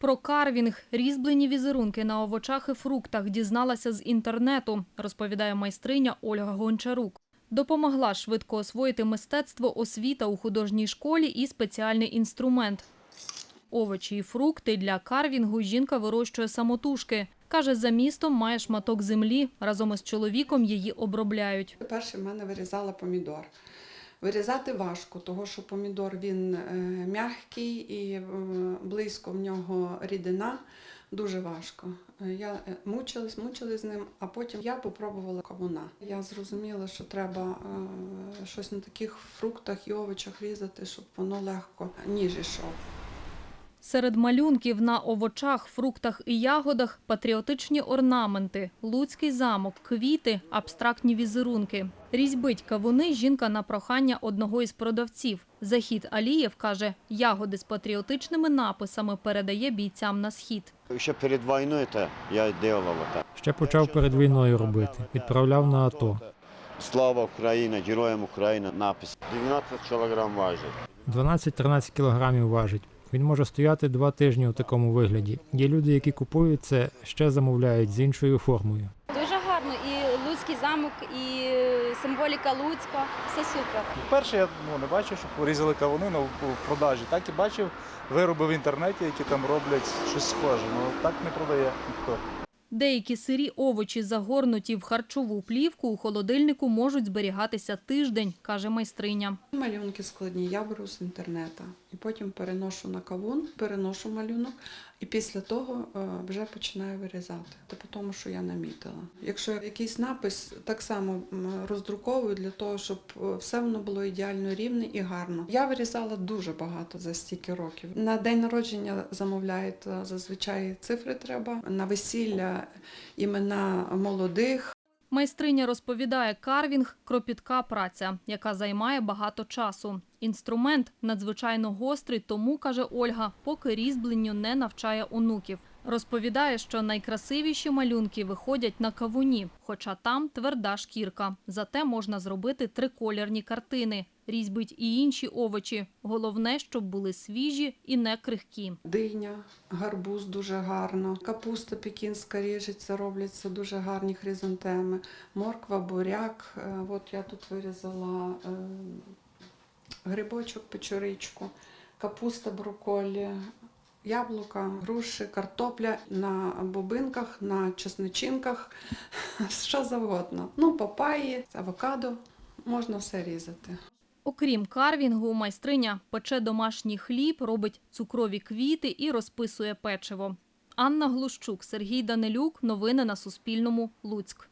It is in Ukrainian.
Про карвінг, різьблені візерунки на овочах і фруктах дізналася з інтернету, розповідає майстриня Ольга Гончарук. Допомогла швидко освоїти мистецтво освіта у художній школі і спеціальний інструмент. Овочі і фрукти для карвінгу жінка вирощує самотужки. Каже, за містом має шматок землі, разом із чоловіком її обробляють. Перше в мене вирізала помідор. Вирізати важко, тому що помідор він м'ягкий м'який і е, близько в нього рідина. Дуже важко. Е, Я е, мучилась, мучилась з ним, а потім я попробувала кавуна. Я зрозуміла, що треба е, щось на таких фруктах і овочах різати, щоб воно легко ніж ішов. Серед малюнків на овочах, фруктах і ягодах патріотичні орнаменти, луцький замок, квіти, абстрактні візерунки. Різьбить кавуни жінка на прохання одного із продавців. Захід Алієв каже, ягоди з патріотичними написами передає бійцям на схід. Ще перед війною те я делав так. Ще почав перед війною робити. Відправляв на АТО. Слава Україні, героям України, напис. 12 кілограм важить. 12-13 кілограмів важить. Він може стояти два тижні у такому вигляді. Є люди, які купують це, ще замовляють з іншою формою. Дуже гарно. І Луцький замок, і символіка Луцька. Все супер. Вперше я ну, не бачив, що порізали кавуни на- продажі. Так і бачив вироби в інтернеті, які там роблять щось схоже. Ну так не продає ніхто. Деякі сирі овочі, загорнуті в харчову плівку, у холодильнику можуть зберігатися тиждень, каже майстриня. Малюнки складні я беру з інтернету і потім переношу на кавун, переношу малюнок, і після того е, вже починаю вирізати. По тому, що я намітила. Якщо якийсь напис, так само роздруковую для того, щоб е, все воно було ідеально рівне і гарно. Я вирізала дуже багато за стільки років. На день народження замовляють е, зазвичай цифри треба, на весілля імена молодих. Майстриня розповідає, карвінг – кропітка праця, яка займає багато часу. Інструмент надзвичайно гострий, тому, каже Ольга, поки різьбленню не навчає онуків. Розповідає, що найкрасивіші малюнки виходять на кавуні, хоча там тверда шкірка. Зате можна зробити триколірні картини, різьбить і інші овочі. Головне, щоб були свіжі і не крихкі. Диня, гарбуз дуже гарно, капуста пекінська ріжеться, робляться дуже гарні хризантеми, морква, буряк. Е, От я тут вирізала е, грибочок, печоричку, капуста, брокколі, яблука, груші, картопля на бобинках, на чесничинках, що завгодно. Ну, папаї, авокадо, можна все різати. Окрім карвінгу, майстриня пече домашній хліб, робить цукрові квіти і розписує печиво. Анна Глущук, Сергій Данилюк. Новини на Суспільному. Луцьк.